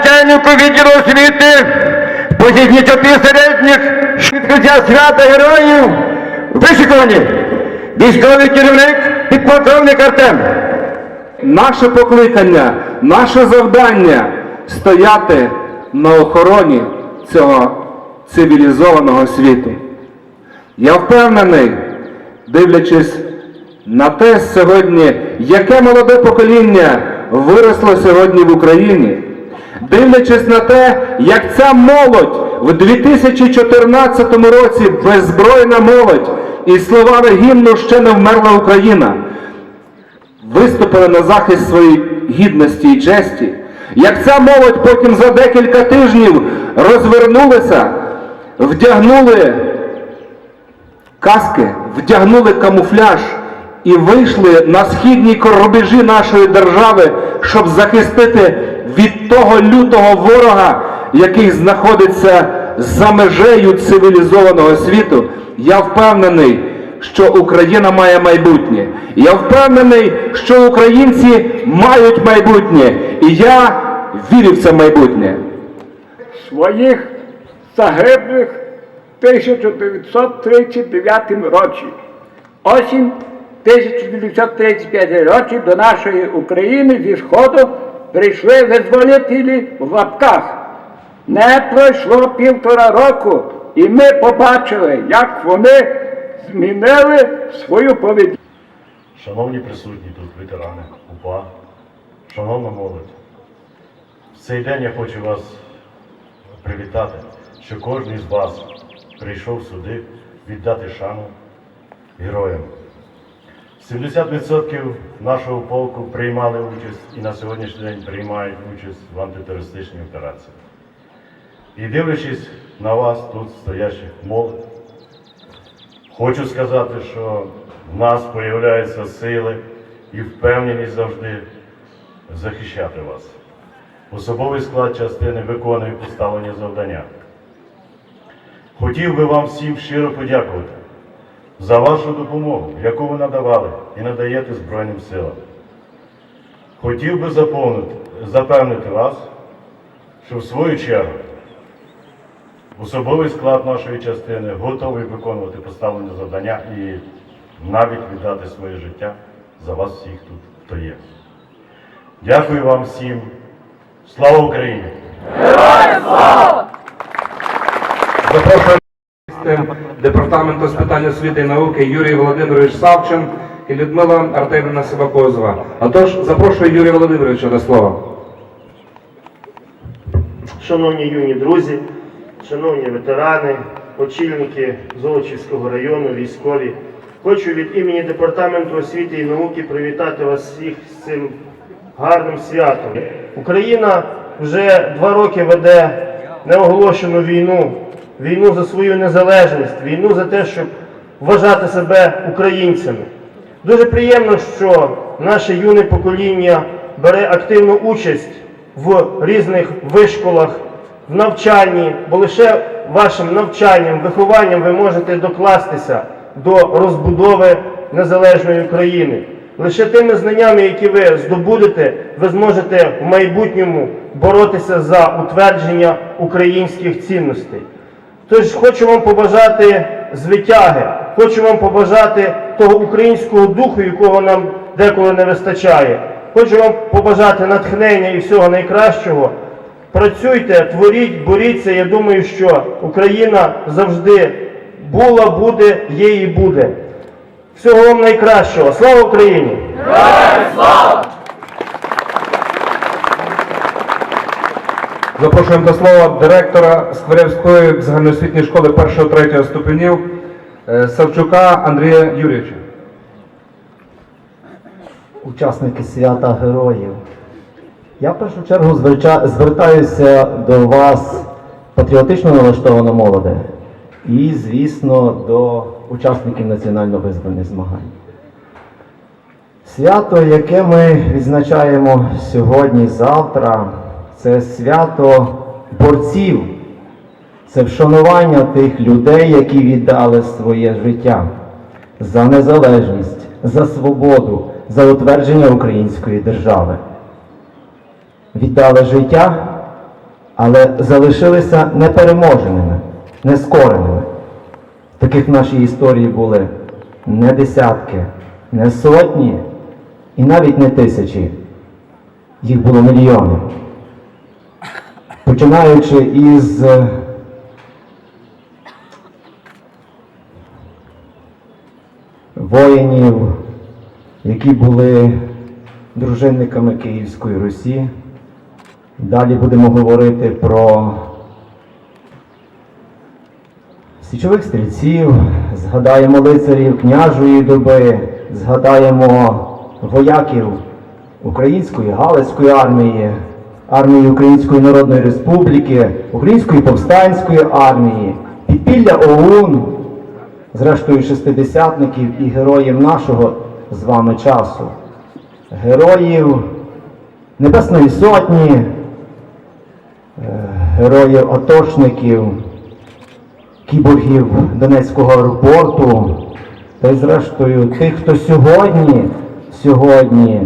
начальнику відділу освіти, посіднічати середніх відкриття свята героїв, вишикувані, військовий керівник, підполковник Артем. Наше покликання, наше завдання стояти на охороні цього цивілізованого світу. Я впевнений, дивлячись на те сьогодні, яке молоде покоління виросло сьогодні в Україні, дивлячись на те, як ця молодь в 2014 році беззбройна молодь і словами гімну ще не вмерла Україна виступили на захист своєї гідності і честі, як ця молодь потім за декілька тижнів розвернулися, вдягнули каски, вдягнули камуфляж і вийшли на східні рубежі нашої держави, щоб захистити від того лютого ворога, який знаходиться за межею цивілізованого світу, я впевнений, що Україна має майбутнє. Я впевнений, що українці мають майбутнє. І я вірю в це майбутнє. своїх загиблих в 1939 році. Осінь 1935 році до нашої України зі Сходу прийшли визволителі в лапках. Не пройшло півтора року, і ми побачили, як вони змінили свою поведінку. Шановні присутні тут ветерани УПА, шановна молодь, в цей день я хочу вас привітати, що кожен із вас прийшов сюди віддати шану героям. 70% нашого полку приймали участь і на сьогоднішній день приймають участь в антитерористичній операції. І дивлячись на вас, тут стоящих молодь, Хочу сказати, що в нас появляються сили і впевненість завжди захищати вас. Особовий склад частини виконує поставлені завдання. Хотів би вам всім щиро подякувати за вашу допомогу, яку ви надавали і надаєте Збройним силам. Хотів би заповнити, запевнити вас, що в свою чергу Особовий склад нашої частини готовий виконувати поставлені завдання і навіть віддати своє життя за вас всіх тут, хто є. Дякую вам всім. Слава Україні! Запрошую департаменту з питань освіти і науки Юрій Володимирович Савчин і Людмила Артемівна Сивакозова. Отож, запрошую Юрія Володимировича до слова. Шановні юні друзі, шановні ветерани, очільники Золочівського району, військові, хочу від імені Департаменту освіти і науки привітати вас всіх з цим гарним святом. Україна вже два роки веде неоголошену війну, війну за свою незалежність, війну за те, щоб вважати себе українцями. Дуже приємно, що наше юне покоління бере активну участь в різних вишколах, в навчанні, бо лише вашим навчанням, вихованням ви можете докластися до розбудови незалежної України. Лише тими знаннями, які ви здобудете, ви зможете в майбутньому боротися за утвердження українських цінностей. Тож хочу вам побажати звитяги, хочу вам побажати того українського духу, якого нам деколи не вистачає. Хочу вам побажати натхнення і всього найкращого. Працюйте, творіть, боріться. Я думаю, що Україна завжди була, буде, є і буде. Всього вам найкращого. Слава Україні! Запрошуємо до слова директора Скворівської загальноосвітньої школи 1-3 ступенів Савчука Андрія Юрійовича. учасники свята героїв. Я в першу чергу звертаюся до вас патріотично налаштовано молоде і, звісно, до учасників національно-визвольних змагань. Свято, яке ми відзначаємо сьогодні, завтра, це свято борців, це вшанування тих людей, які віддали своє життя за незалежність, за свободу, за утвердження української держави. Віддали життя але залишилися непереможеними, нескореними. Таких в нашій історії були не десятки, не сотні і навіть не тисячі. Їх було мільйони. Починаючи із воїнів, які були дружинниками Київської Русі. Далі будемо говорити про січових стрільців, згадаємо лицарів княжої доби, згадаємо вояків Української Галицької армії, армії Української Народної Республіки, Української повстанської армії, підпілля ОУН, зрештою шестидесятників і героїв нашого з вами часу, героїв Небесної Сотні, е, героїв атошників, кіборгів Донецького аеропорту, та й зрештою тих, хто сьогодні, сьогодні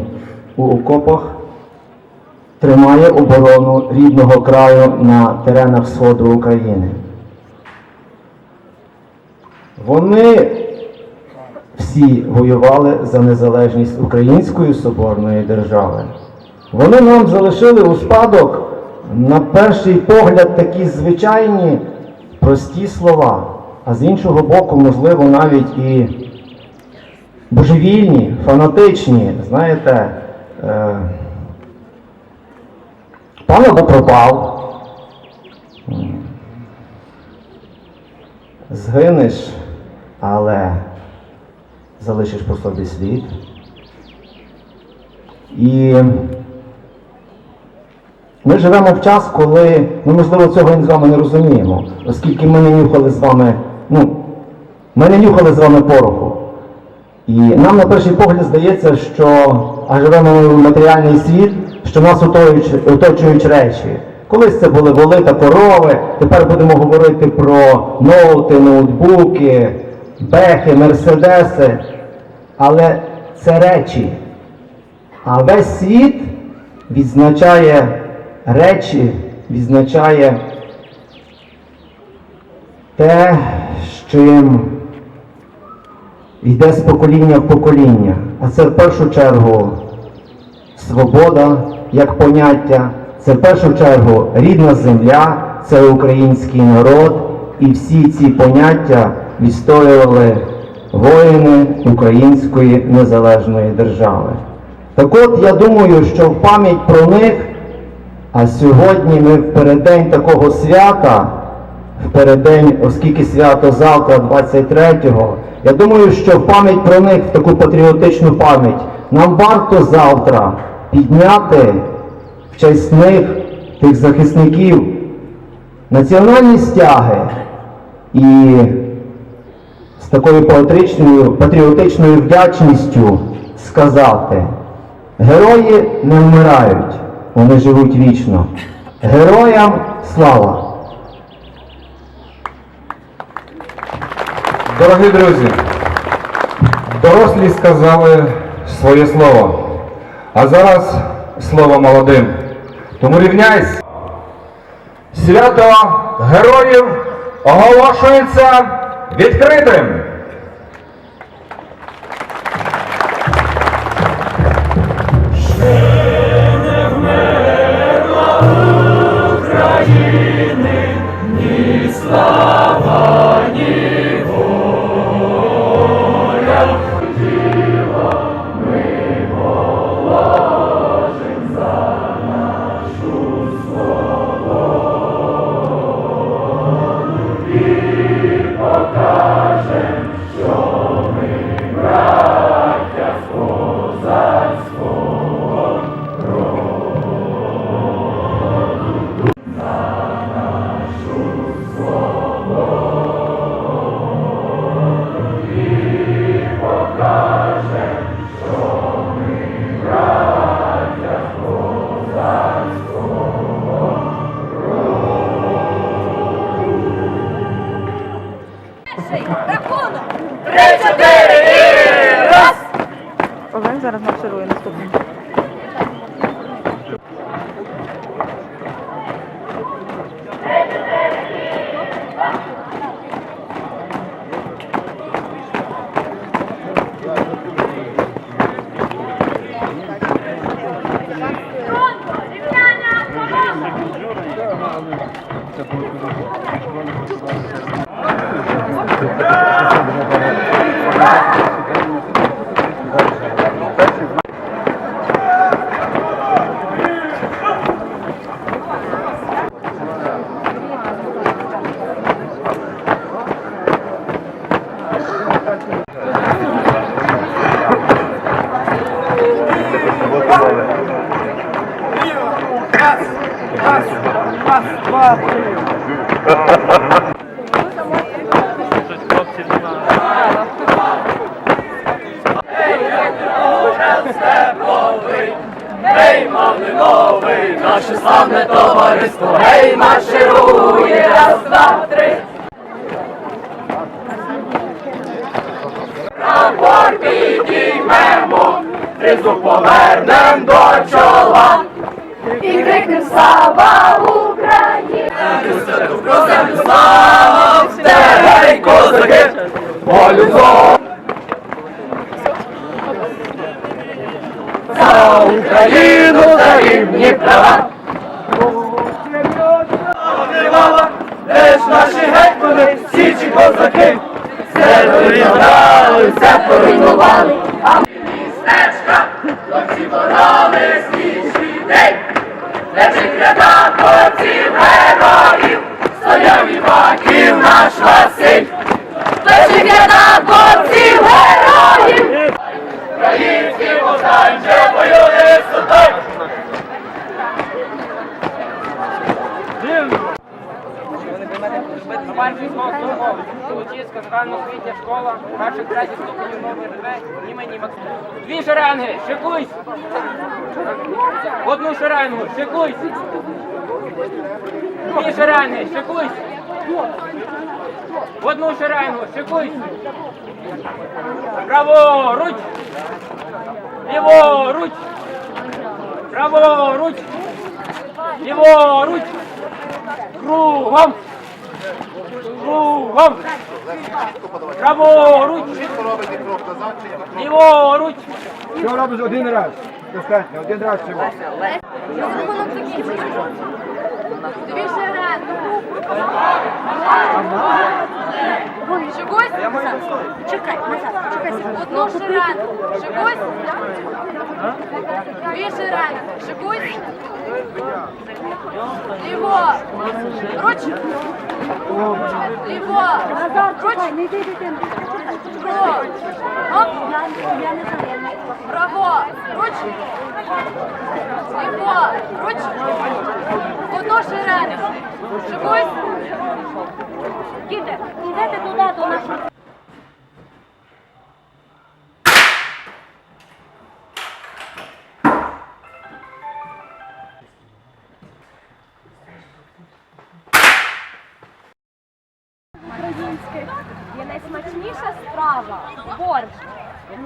у окопах тримає оборону рідного краю на теренах Сходу України. Вони всі воювали за незалежність Української соборної держави. Вони нам залишили у спадок, на перший погляд, такі звичайні прості слова, а з іншого боку, можливо, навіть і божевільні, фанатичні, знаєте, е, пан пропав. Згинеш, але залишиш по собі слід. І ми живемо в час, коли ми, можливо, цього з вами не розуміємо, оскільки ми не нюхали з вами, ну, ми не нюхали з вами пороху. І нам на перший погляд здається, що а живемо в матеріальний світ, що нас оточують речі. Колись це були воли та корови, тепер будемо говорити про ноути, ноутбуки, бехи, мерседеси. Але це речі. А весь світ відзначає речі, відзначає те, з чим йде з покоління в покоління. А це в першу чергу свобода як поняття, це в першу чергу рідна земля, це український народ, і всі ці поняття відстоювали воїни Української незалежної держави. Так от я думаю, що в пам'ять про них, а сьогодні ми в переддень такого свята, в переддень, оскільки свято завтра, 23-го, я думаю, що в пам'ять про них, в таку патріотичну пам'ять, нам варто завтра підняти в честь них, тих захисників, національні стяги і такою патріотичною, патріотичною вдячністю сказати, герої не вмирають, вони живуть вічно. Героям слава! Дорогі друзі, дорослі сказали своє слово, а зараз слово молодим. Тому рівняйся. Свято героїв оголошується відкритим. Це буде відбуватися. Наше славне товариство, гей, марширує, раз, два, три. Прапор підіймемо, тризу повернем до чола. І крикнем слава Іваків наш Василь, в рядах хлопців героїв, загальноосвітня школа, перших третіх ступенів номер 2, імені Максима. Дві шеренги, шикуйсь! Одну шеренгу, шикуйсь! Дві шеренги, шикуйсь! Одну шеренгу, шикуйсь! Праворуч! Ліворуч! Праворуч! Ліворуч! Кругом! Кругом! Праворуч! Ліворуч! Що робиш один раз? Достатньо, один раз всього. Дві шеренги. Чогось? Чекай, назад, чекай. Одну шеренгу. Чогось? Дві шеренги. Чогось? Ліво. Руч. Ліво. Руч. Право. Оп. Право. Руч. Ліво. Руч. Одну шеренгу. Чогось? Діти, йдете туди до нашого. є найсмачніша страва борщ. В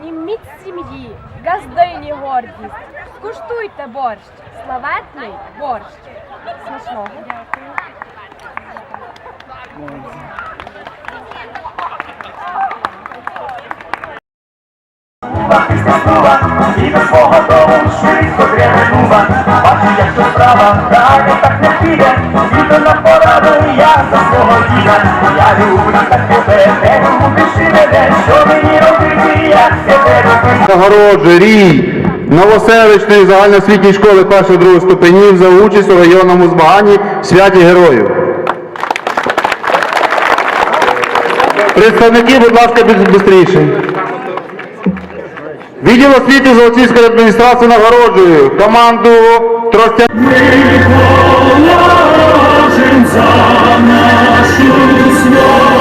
сім'ї, газдині гордість. Скуштуйте борщ, славетний борщ. Смачного. І до свого дому швидко Бачу, як то справа, далі так не піде Діду нам порадує, я за свого діда Я люблю так тебе, не і мене Що мені робити, як тебе робити Нагороджує рій Новоселищної загальноосвітньої школи 1-2 ступенів за участь у районному змаганні святі героїв. Представники, будь ласка, швидше. Відділ освіти Золочівської адміністрації нагороджує команду Тростя. Ми за нашу свою.